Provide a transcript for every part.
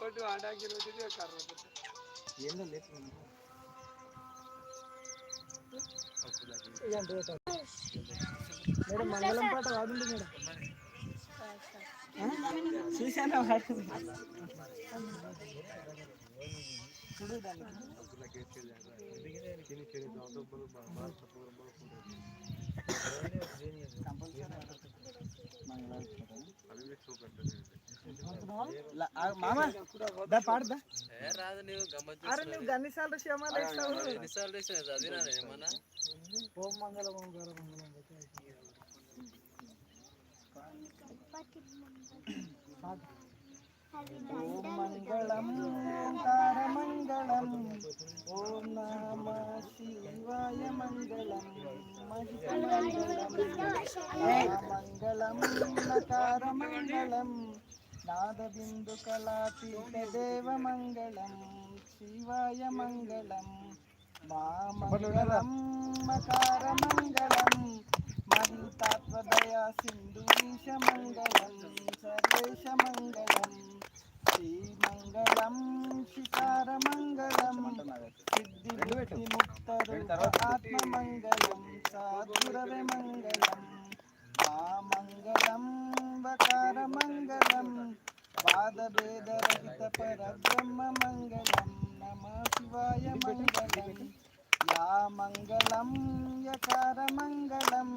కొట్టు ఆటాకి రోజు కర్ర ఏందో లేదు మేడం మంగళం పాట వాడండి మేడం. చూడు దాన్ని. మామ దా పాడదా రాదు నీవు అరే నువ్వు గన్నిసార్లు క్షమాలు ఇస్తావు. ఎన్నిసార్లు చేసిన చదివినా ఏమన్నా? ఓం మంగళం ఓం గౌరవ మంగళం. ఓం మంగళం తారమంగళం ఓం నమ శివాయ మంగళం మంగళం. మంగళం. మంగళం. మా మంగళం మకార మంగళం మహితాత్వదయా సింధురీశ మంగళం సర్వేశ మంగళం శ్రీమంగళం శికార మంగళం సిద్ధి బుద్ధి ముక్త ఆత్మ भेदरहित परब्रह्म मङ्गलं नमः शिवाय मङ्गलं या यकार यकारमङ्गलं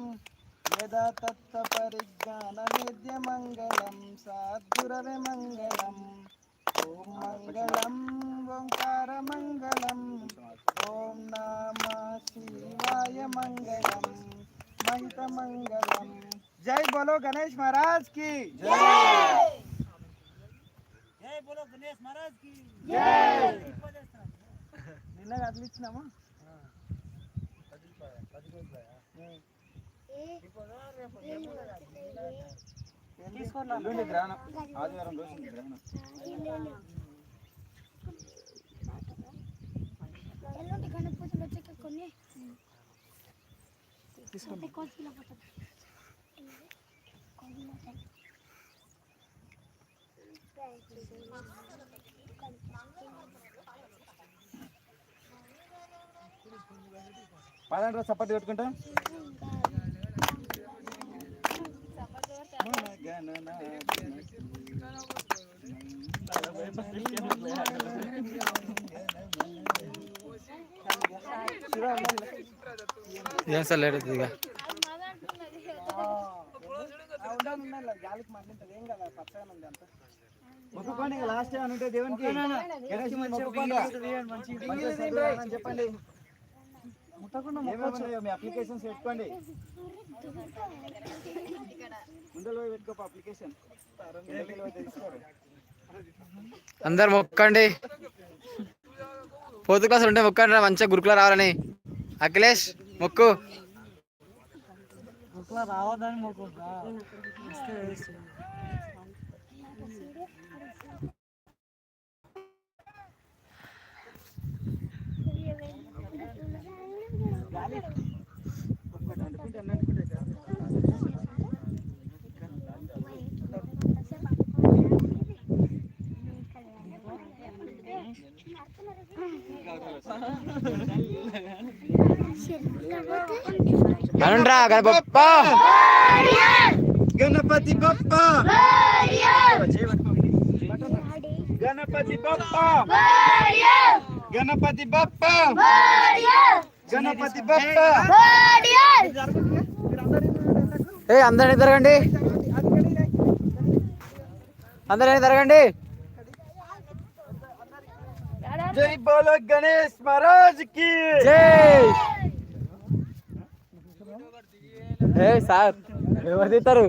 यदा तत्त्वपरिज्ञानवेद्यमङ्गलं साद्गुरवे ओम ॐ मङ्गलम् ओङ्कारमङ्गलम् ॐ नमः शिवाय मङ्गलम् महितमङ्गलम्। जय बोलो गणेश महाराज की। जय। బోలో గణేష్ మహారాజ్కి. నిన్న కదిలిచ్చినామా ఆదివారం రోజు ఎల్లుండి గణేష్ కొన్ని. తీసుకోండి పదండి రా చప్పటి కొట్టుకుంటాం. మన ఏం సార్ లేట్ ఇక? గాలికి ఏం కదా పచ్చగా ఉంది అంత. మొక్కుకోండి లాస్ట్ అని ఉంటే దేవునికి. గణేష్ అని చెప్పండి. ముట్టకుండా మొక్కొచ్చు మీ అప్లికేషన్స్ పెట్టుకోండి. పోయి పెట్టుకో అప్లికేషన్ అందరు మొక్కండి. ఫోర్త్ క్లాస్ ఉంటే మొక్కండి మంచిగా గురుకుల రావాలని. అఖిలేష్ మొక్కు. రావద్దని మొక్కుంటా? అనుండ్రా గణపప్ప! గణపతి బప్ప గణపతి బప్ప. గణపతి బప్ప. గణపతి బప్ప. ఏ అందరినీ తిరగండి. అందరినీ తిరగండి. జై బోలో గణేష్ మహారాజ్కి. జై. ఏ సార్ ఎవరు తీస్తారు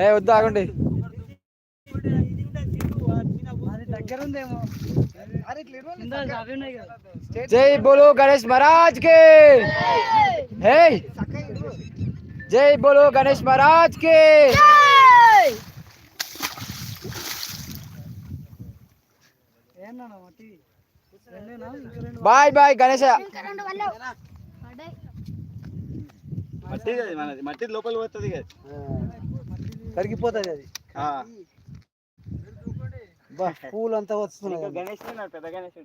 ఏ వద్దు ఆగండి. దగ్గర ఉందేమో జై బోలో గణేష్ మహారాజ్కి హే! జై బోలో గణేష్ మహారాజ్కి బాయ్ బాయ్ గణేష్! మట్టి మట్టి లోపల పోతుంది కదా కరిగిపోతుంది అది. పూలు అంతా వస్తున్నాయి గణేష్ పెద్ద గణేష్